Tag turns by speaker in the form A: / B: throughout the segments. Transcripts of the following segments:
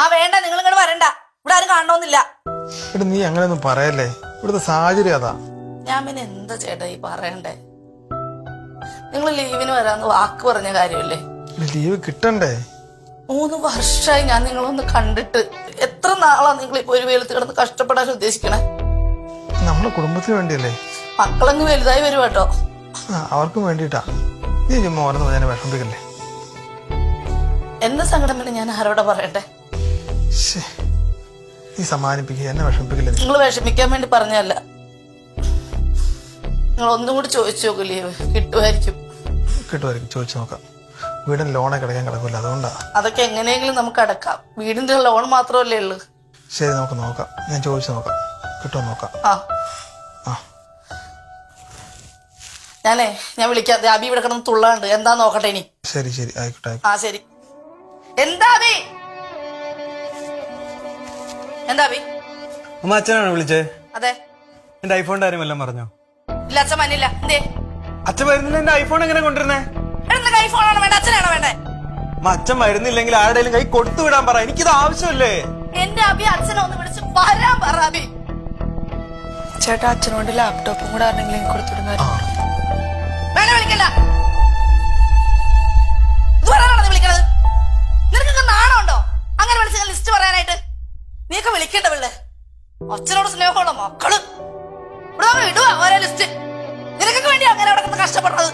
A: ആ വേണ്ട നിങ്ങൾ ഇങ്ങോട്ട് വരണ്ട. ഇവിടെ ആരും കാണണമെന്നില്ല.
B: എടാ നീ അങ്ങനെയൊന്നും പറയല്ലേ? ഇവിടുത്തെ സാഹചര്യം അതാ.
A: ഞാൻ പിന്നെ എന്താ ചേട്ടാ ഈ പറയണ്ടേ? നിങ്ങൾ ലീവിന് വരാന്ന് വാക്ക് പറഞ്ഞ കാര്യമല്ലേ?
B: ലീവ് കിട്ടണ്ടേ?
A: മൂന്ന് വർഷമായി ഞാൻ നിങ്ങളൊന്ന് കണ്ടിട്ട് എത്ര നാളാ നിങ്ങൾ ഇപ്പൊ ഒരു വെയിലത്ത് കിടന്ന് കഷ്ടപ്പെടാൻ ഉദ്ദേശിക്കണേ?
B: നമ്മുടെ കുടുംബത്തിന് വേണ്ടിയല്ലേ?
A: മക്കളങ്ങ് വലുതായി വരും കേട്ടോ.
B: അവർക്കും വേണ്ടിട്ടാ നീ ചുമ്മാ ഓരോന്ന് ഞാൻ വിഷമിപ്പിക്കല്ലേ?
A: എന്റെ സങ്കടം പിന്നെ ഞാൻ ആരോടെ പറയട്ടെ.
B: നീ സമ്മാനിപ്പിക്കുക എന്നെ വിഷമിപ്പിക്കില്ല
A: നിങ്ങൾ വിഷമിക്കാൻ വേണ്ടി പറഞ്ഞല്ല നിങ്ങൾ ഒന്നും കൂടി ചോദിച്ചു നോക്കൂ ലീവ് കിട്ടുമായിരിക്കും.
B: കിട്ടുമായിരിക്കും ചോദിച്ചു നോക്കാം. വീടിന് ലോണെ കിടക്കാൻ കിടക്കില്ല അതുകൊണ്ടാ.
A: അതൊക്കെ എങ്ങനെയെങ്കിലും നമുക്ക് അടക്കാം. വീടിന്റെ ലോൺ മാത്രമല്ലേ ഉള്ളൂ.
B: ശരി നമുക്ക് നോക്കാം. ഞാൻ ചോദിച്ചു നോക്കാം. കിട്ടുമോ നോക്കാം?
A: ആ.
B: ആ.
A: ഞാനേ ഞാൻ വിളിക്കാം. അബി ഇവിടെ കിടന്ന് തുള്ളാണ്ട്. എന്താ നോക്കട്ടെ ഇനി?
B: ശരി ശരി. ആയിക്കോട്ടെ
A: ആ ശരി. എന്താ അബി എന്താ അബി
C: അമ്മ അച്ഛനാണ് വിളിച്ചേ?
A: അതെ.
C: എന്റെ ഐഫോണിന്റെ കാര്യം എല്ലാം പറഞ്ഞോ?
A: ഇല്ല അച്ഛൻ മനില്ല എന്തേ?
C: അച്ഛൻ വരുന്നില്ല എന്റെ ഐഫോൺ എങ്ങനെ കൊണ്ടുവരുന്നേ?
A: എടാ കൈ വേണ്ട? അച്ഛനാണോ വേണ്ടേ?
C: അച്ഛൻ വരുന്നില്ലെങ്കിൽ ആരുടെയും കൈ കൊടുത്തു വിടാൻ പറ. എനിക്കിത് ആവശ്യമല്ലേ?
A: എന്റെ അബി അച്ഛനെ ഒന്ന് വിളിച്ച് വരാൻ പറ അഭി.
D: ചേട്ടാ അച്ഛനോട് ലാപ്ടോപ്പും കൂടെ ആരെങ്കിലും കൊടുത്തു വിടുന്ന
A: വേണ്ട വിളിക്കണ്ട. പിള്ളേ അച്ഛനോട് സ്നേഹമുള്ള മക്കൾ? ഇവിടെ ഇടുക ഓരോ ലിസ്റ്റ്. നിനക്കൊക്കെ വേണ്ടി അങ്ങനെ അവിടെ കിടന്ന് കഷ്ടപ്പെടുന്നത്?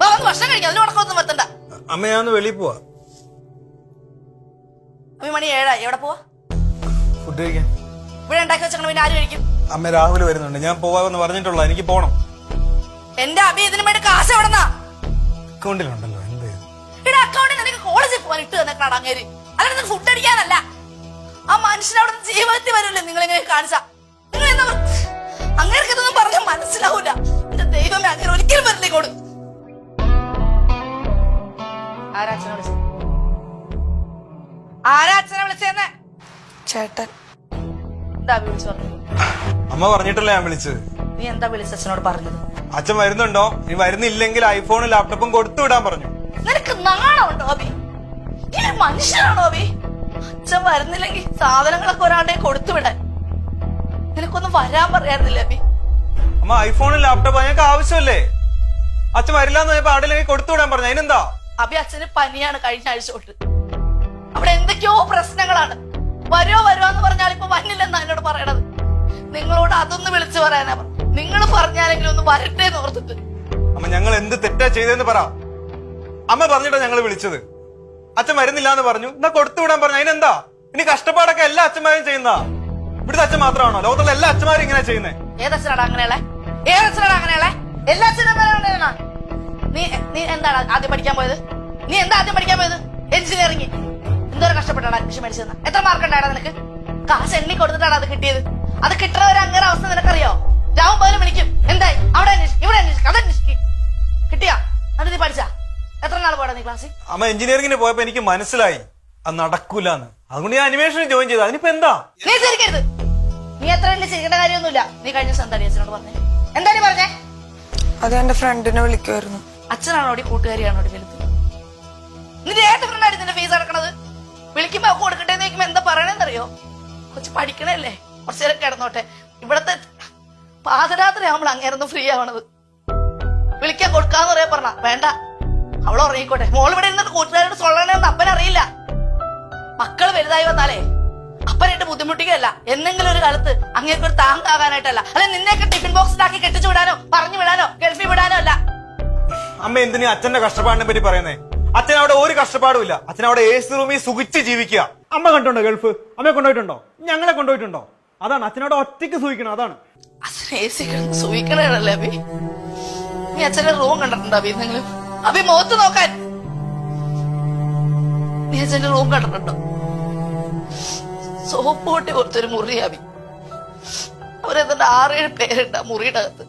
A: വന്ന് ഭക്ഷണം കഴിക്കാം. അതിന് ഉടക്കമൊന്നും വരുത്തണ്ട.
C: അമ്മ ഞാൻ വെളിയിൽ പോവാ.
A: അമ്മ മണി ഏഴായി. എവിടെ പോവാ?
C: ഫുഡ് കഴിക്കാൻ.
A: ഇവിടെ ഉണ്ടാക്കി വെച്ചാൽ പിന്നെ ആര് കഴിക്കും?
C: അമ്മ രാഹുൽ വരുന്നുണ്ട്. ഞാൻ പോവാന്ന് പറഞ്ഞിട്ടുള്ള എനിക്ക് പോണം.
A: എന്റെ അബി ഇതിനു വേണ്ടി കാശ് എവിടെന്നാ?
C: അക്കൗണ്ടിലുണ്ടല്ലോ. എന്ത്?
A: അക്കൗണ്ടിൽ നിനക്ക് കോളേജിൽ പോകാൻ ഇട്ട് തന്നെ അങ്ങേര്. അല്ലാതെ ഫുഡ് അടിക്കാനല്ല ആ മനുഷ്യൻ അവിടെ നിന്ന് ജീവിതത്തിൽ വരില്ലേ? നിങ്ങൾ ഇങ്ങനെ കാണിച്ച. നിങ്ങൾ എന്താ അങ്ങനെ ഇതൊന്നും പറഞ്ഞാൽ മനസ്സിലാവൂല. എന്റെ ദൈവമേ അങ്ങനെ ഒരിക്കലും വരില്ലേ കൊടു ആരാ അച്ഛനെ വിളിച്ചത് ആരാ അച്ഛനെ വിളിച്ചെന്നെ?
D: ചേട്ടൻ.
A: എന്താ വിളിച്ചു
C: അമ്മ പറഞ്ഞിട്ടല്ലേ ഞാൻ വിളിച്ചത്.
A: നീ എന്താ വിളിച്ച അച്ഛനോട് പറഞ്ഞത്?
C: അച്ഛൻ വരുന്നുണ്ടോ? നീ വരുന്നില്ലെങ്കിൽ ഐഫോണും ലാപ്ടോപ്പും കൊടുത്തു വിടാൻ പറഞ്ഞു.
A: നിനക്ക് നാണമുണ്ടോ അബി നീ മനുഷ്യനാണോ അബി അച്ഛൻ വരുന്നില്ലെങ്കിൽ സാധനങ്ങളൊക്കെ ഒരാളുടെ കൊടുത്തുവിടാൻ നിനക്കൊന്നും വരാൻ പറയാറില്ല അബി
C: അമ്മ ഐഫോണും ലാപ്ടോപ്പും ഞങ്ങൾക്ക് ആവശ്യമല്ലേ? അച്ഛൻ വരില്ല എന്ന് പറഞ്ഞപ്പോ ആരുടെയും കൊടുത്തു വിടാൻ പറഞ്ഞു? അതിനെന്താ?
A: അബി അച്ഛന് പനിയാണ് കഴിഞ്ഞ ആഴ്ച തൊട്ട്. അവിടെ എന്തൊക്കെയോ പ്രശ്നങ്ങളാണ്. വരോ വരുവോ എന്ന് പറഞ്ഞാൽ ഇപ്പൊ വന്നില്ലെന്നാ എന്നോട് പറയണത്. നിങ്ങളോട് അതൊന്ന് വിളിച്ചു പറയാനാ നിങ്ങൾ പറഞ്ഞാലെങ്കിലും ഒന്ന് വരട്ടെ എന്ന് ഓർത്തിട്ട്.
C: അമ്മ ഞങ്ങൾ എന്ത് തെറ്റാ ചെയ്തെന്ന് പറ. അമ്മ പറഞ്ഞിട്ടാ ഞങ്ങൾ വിളിച്ചത്. അച്ഛൻ വരുന്നില്ല എന്ന് പറഞ്ഞു. എന്നാ കൊടുത്തു പറഞ്ഞു. അതിനെന്താ? ഇനി കഷ്ടപ്പാടൊക്കെ എല്ലാ അച്ഛന്മാരും ചെയ്യുന്ന ഇവിടുത്തെ അച്ഛൻ മാത്രമാണോ? ലോകത്തുള്ള എല്ലാ അച്ഛന്മാരും ഇങ്ങനെ ചെയ്യുന്നേ.
A: ഏതച്ഛനാടാ അങ്ങനെയുള്ള? ഏതച്ഛനാടാ അങ്ങനെയുള്ള? എല്ലാ അച്ഛനും അങ്ങനെയാണ് നീ നീ എന്താണ് ആദ്യം പഠിക്കാൻ പോയത്? നീ എന്താ ആദ്യം പഠിക്കാൻ പോയത്? എഞ്ചിനീയറിംഗ്. എന്തോരം കഷ്ടപ്പെട്ടാണ് അഡ്മിഷൻ മേടിച്ചത് എത്ര മാർക്ക് ഉണ്ടായിരുന്നു നിനക്ക് കാശ് എണ്ണി കൊടുത്തിട്ടാണ് അത് കിട്ടിയത്. അത് കിട്ടുന്ന ഒരു അങ്ങനെ അവസ്ഥ നിനക്കറിയോ? രാവും പോലും വിളിക്കും. എന്തായി? അവിടെ അന്വേഷിക്കും ഇവിടെ അന്വേഷിക്കും അത് അന്വേഷിക്കും കിട്ടിയാ? നാൾ പോടാ
C: അമ്മ എഞ്ചിനീയറിംഗിന് പോയപ്പോ എനിക്ക് മനസ്സിലായി. അത് നടക്കൂലെന്ന്. അതുകൊണ്ട് ഞാൻ അനിമേഷന് ജോയിൻ ചെയ്തു അതിനിപ്പോ എന്താ?
A: നീ ചിരിക്കരുത്. നീ എത്ര വലിയ ചിരിക്കേണ്ട കാര്യമൊന്നുമില്ല. നീ കഴിഞ്ഞ ദിവസം എന്താ അച്ഛനോട് പറഞ്ഞേ? എന്താ നീ പറഞ്ഞേ?
D: അത് എന്റെ ഫ്രണ്ടിനെ വിളിക്കുമായിരുന്നു
A: അച്ഛനാണോ ഓടി കൂട്ടുകാരിയാണോ ഓടി വലുത് നിന്റെ ഏത് ഫ്രണ്ടാണ് ഇതിന്റെ ഫീസ് അടക്കണത്. വിളിക്കുമ്പോ അവൾക്ക് കൊടുക്കട്ടെ എന്ന് ചോദിക്കുമ്പോ എന്താ പറയണെന്നറിയോ? കൊച്ചു പഠിക്കണല്ലേ? കുറച്ചു നേരം കിടന്നോട്ടെ. ഇവിടത്തെ പാതിരാത്രി ആവുമ്പോൾ അങ്ങേരൊന്നും ഫ്രീ ആവണത്. വിളിക്കാൻ കൊടുക്കാന്ന് പറയാ പറഞ്ഞ. വേണ്ട. അവൾ ഉറങ്ങിക്കോട്ടെ. മോൾ ഇവിടെ ഇരുന്നിട്ട് കൂട്ടുകാരോട് സൊള്ളണെന്ന് അപ്പനറിയില്ല മക്കൾ വലുതായി വന്നാലേ അപ്പനായിട്ട് ബുദ്ധിമുട്ടിക്കുകയല്ല. എന്തെങ്കിലും ഒരു കാലത്ത് അങ്ങേക്ക് ഒരു താങ്കാകാനായിട്ടല്ല അല്ലെ നിന്നെയൊക്കെ ടിഫിൻ ബോക്സിലാക്കി കെട്ടിച്ചു വിടാനോ പറഞ്ഞു വിടാനോ ഗൾഫിൽ വിടാനോ അല്ല.
C: അമ്മ എന്തിനാ അച്ഛന്റെ കഷ്ടപ്പാടിനെ പറ്റി പറയുന്നേ? അച്ഛൻ അവിടെ ഒരു കഷ്ടപ്പാടും ഇല്ല. അച്ഛൻ അവിടെ എ സി റൂമിൽ സുഖിച്ച് ജീവിക്കുക. അമ്മ കണ്ടുണ്ടോ ഗൾഫ്? അമ്മയെ കൊണ്ടുപോയിട്ടുണ്ടോ? ഞങ്ങളെ കൊണ്ടുപോയിട്ടുണ്ടോ? അതാണ് അച്ഛനോട് ഒറ്റയ്ക്ക് സൂഹിക്കണം അതാണ്.
A: അച്ഛൻ എ സി സൂയിക്കണല്ലേ അഭി? നീ അച്ഛന്റെ റൂം കണ്ടിട്ടുണ്ടോ അഭി? എന്തെങ്കിലും അഭി മുഖത്ത് നോക്കാൻ. നീ റൂം കണ്ടിട്ടുണ്ടോ? സോപ്പ് പൊട്ടി കൊടുത്തൊരു മുറി അഭി. അവരെന്താ ആറേഴ് പേരുണ്ട് ആ മുറിയുടെ അകത്ത്.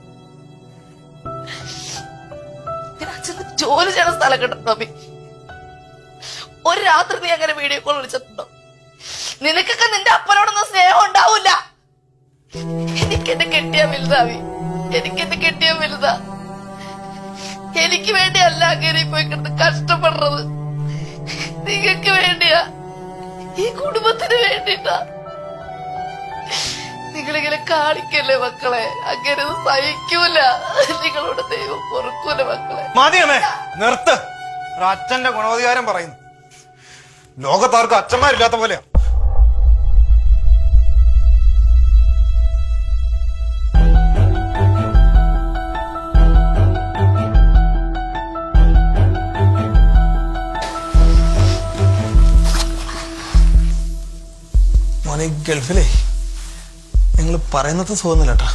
A: ജോലി ചെയ്യണ സ്ഥലം കണ്ടിട്ടുണ്ടോ അഭി? ഒരു രാത്രി നീ അങ്ങനെ വീഡിയോ കോൾ വിളിച്ചിട്ടുണ്ടോ? നിനക്കൊക്കെ നിന്റെ അപ്പനോടൊന്നും സ്നേഹം ഉണ്ടാവൂല. എനിക്ക് എന്റെ കെട്ടിയ വലുതാവി എനിക്ക് എന്റെ കെട്ടിയ വലുതാ. എനിക്ക് വേണ്ടിയല്ല അങ്ങനെ പോയി കിടന്ന് കഷ്ടപ്പെടുന്നത്. നിങ്ങൾക്ക് വേണ്ടിയാ. ഈ കുടുംബത്തിന് വേണ്ടിട്ടാ. നിങ്ങളിങ്ങനെ കാണിക്കല്ലേ മക്കളെ? അങ്ങനെ സഹിക്കൂല. നിങ്ങളോട് ദൈവം പൊറുക്കൂല മക്കളെ.
C: മതിയമ്മേ നിർത്ത്. അച്ഛന്റെ ഗുണവധികാരം പറയുന്നു. ലോകത്താർക്കും അച്ഛന്മാരില്ലാത്ത പോലെയാ.
B: മോനെ ഗൾഫിലേ നിങ്ങൾ പറയുന്നത് സുഖമൊന്നുമില്ല കേട്ടാ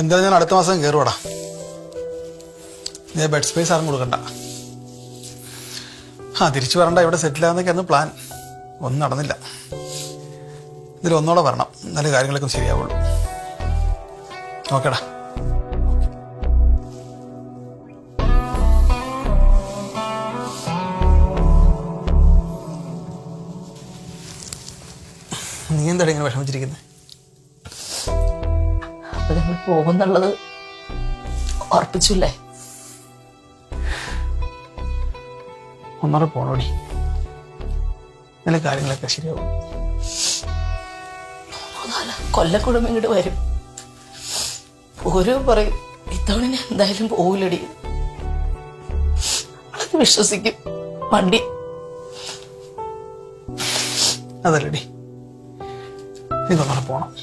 B: എന്തായാലും ഞാൻ അടുത്ത മാസം കയറുവാടാ നീ ബെഡ് സ്പേസ് ആരും കൊടുക്കണ്ട. ആ തിരിച്ചു വരണ്ട ഇവിടെ സെറ്റിൽ ആവുന്നൊക്കെയായിരുന്നു പ്ലാൻ ഒന്നും നടന്നില്ല. ഇതിൽ ഒന്നോടെ വരണം. നല്ല കാര്യങ്ങളൊക്കെ ശരിയാവുള്ളൂ. ഓക്കേടാ നീ എന്താണ് ഇങ്ങനെ വിഷമിച്ചിരിക്കുന്നത്
A: അപ്പൊ പോകുന്നുള്ളത് ഉറപ്പിച്ചില്ലേ?
B: ഒന്നറ പോണോടി. നല്ല കാര്യങ്ങളൊക്കെ ശരിയാവും.
A: കൊല്ലക്കുടുംബം ഇങ്ങോട്ട് വരും. ഓരോ പറയും ഇത്തവണ ഞാൻ എന്തായാലും പോവില്ലടി. അത് വിശ്വസിക്കും. വണ്ടി
B: അതല്ലടി. നീ പോണം.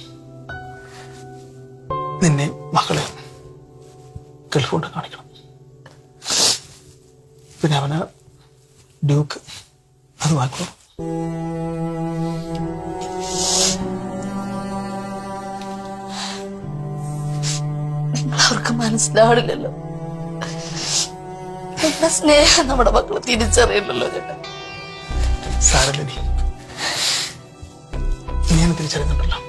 B: നിന്നെ മക്കളെ ഗൾഫ് കാണിക്കണം. പിന്നെ അവന് ഡ്യൂക്ക് അത് വാങ്ങിക്കോ
A: മനസ്സിലാവില്ലല്ലോ നമ്മുടെ സ്നേഹം നമ്മുടെ മക്കൾ തിരിച്ചറിയില്ലല്ലോ ചേട്ടാ.
B: എന്നെ തിരിച്ചറിയുന്നുണ്ടല്ലോ.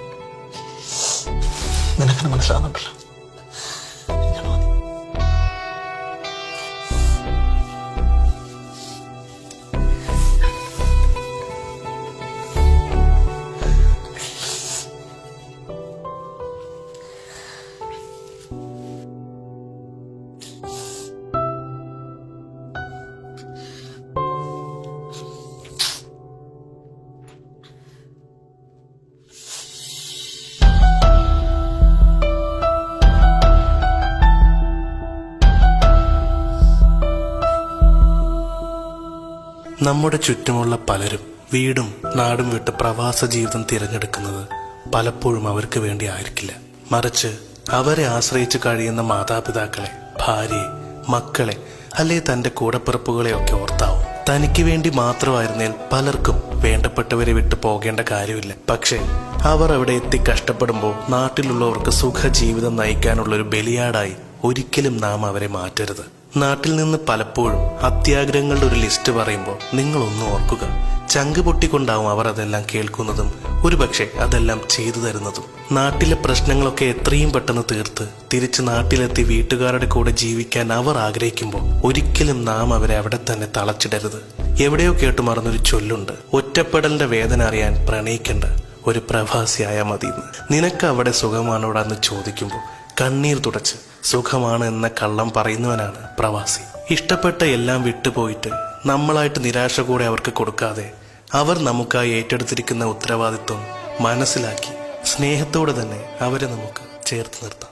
B: നിനക്കെന്നെ മനസ്സിലാകുന്നുണ്ടല്ലോ
E: നമ്മുടെ ചുറ്റുമുള്ള പലരും വീടും നാടും വിട്ട് പ്രവാസ ജീവിതം തിരഞ്ഞെടുക്കുന്നത് പലപ്പോഴും അവർക്ക് വേണ്ടി ആയിരിക്കില്ല. മറിച്ച് അവരെ ആശ്രയിച്ച് കഴിയുന്ന മാതാപിതാക്കളെ ഭാര്യയെ മക്കളെ അല്ലെ തന്റെ കൂടപ്പിറപ്പുകളെ ഒക്കെ ഓർത്താവും. തനിക്ക് വേണ്ടി മാത്രമായിരുന്നേൽ പലർക്കും വേണ്ടപ്പെട്ടവരെ വിട്ടു പോകേണ്ട കാര്യമില്ല. പക്ഷേ അവർ അവിടെ എത്തി കഷ്ടപ്പെടുമ്പോൾ നാട്ടിലുള്ളവർക്ക് സുഖജീവിതം നയിക്കാനുള്ള ഒരു ബലിയാടായി ഒരിക്കലും നാം അവരെ മാറ്റരുത്. നാട്ടിൽ നിന്ന് പലപ്പോഴും അത്യാഗ്രഹങ്ങളുടെ ഒരു ലിസ്റ്റ് പറയുമ്പോൾ നിങ്ങളൊന്ന് ഓർക്കുക. ചങ്ക് പൊട്ടിക്കൊണ്ടാവും അവർ അതെല്ലാം കേൾക്കുന്നതും ഒരുപക്ഷെ അതെല്ലാം ചെയ്തു തരുന്നതും. നാട്ടിലെ പ്രശ്നങ്ങളൊക്കെ എത്രയും പെട്ടെന്ന് തീർത്ത് തിരിച്ച് നാട്ടിലെത്തി വീട്ടുകാരുടെ കൂടെ ജീവിക്കാൻ അവർ ആഗ്രഹിക്കുമ്പോൾ ഒരിക്കലും നാം അവരെ അവിടെ തന്നെ തളച്ചിടരുത്. എവിടെയോ കേട്ടു മറന്നൊരു ചൊല്ലുണ്ട് ഒറ്റപ്പെടലിന്റെ വേദന അറിയാൻ പ്രണയിക്കേണ്ട ഒരു പ്രവാസിയായ മതി നിനക്ക് അവിടെ സുഖമാണോടാന്ന് ചോദിക്കുമ്പോൾ കണ്ണീർ തുടച്ച് സുഖമാണ് എന്ന കള്ളം പറയുന്നവനാണ് പ്രവാസി. ഇഷ്ടപ്പെട്ട എല്ലാം വിട്ടുപോയിട്ട് നമ്മളായിട്ട് നിരാശ കൂടെ അവർക്ക് കൊടുക്കാതെ അവർ നമുക്കായി ഏറ്റെടുത്തിരിക്കുന്ന ഉത്തരവാദിത്വം മനസ്സിലാക്കി സ്നേഹത്തോടെ തന്നെ അവരെ നമുക്ക് ചേർത്ത് നിർത്താം.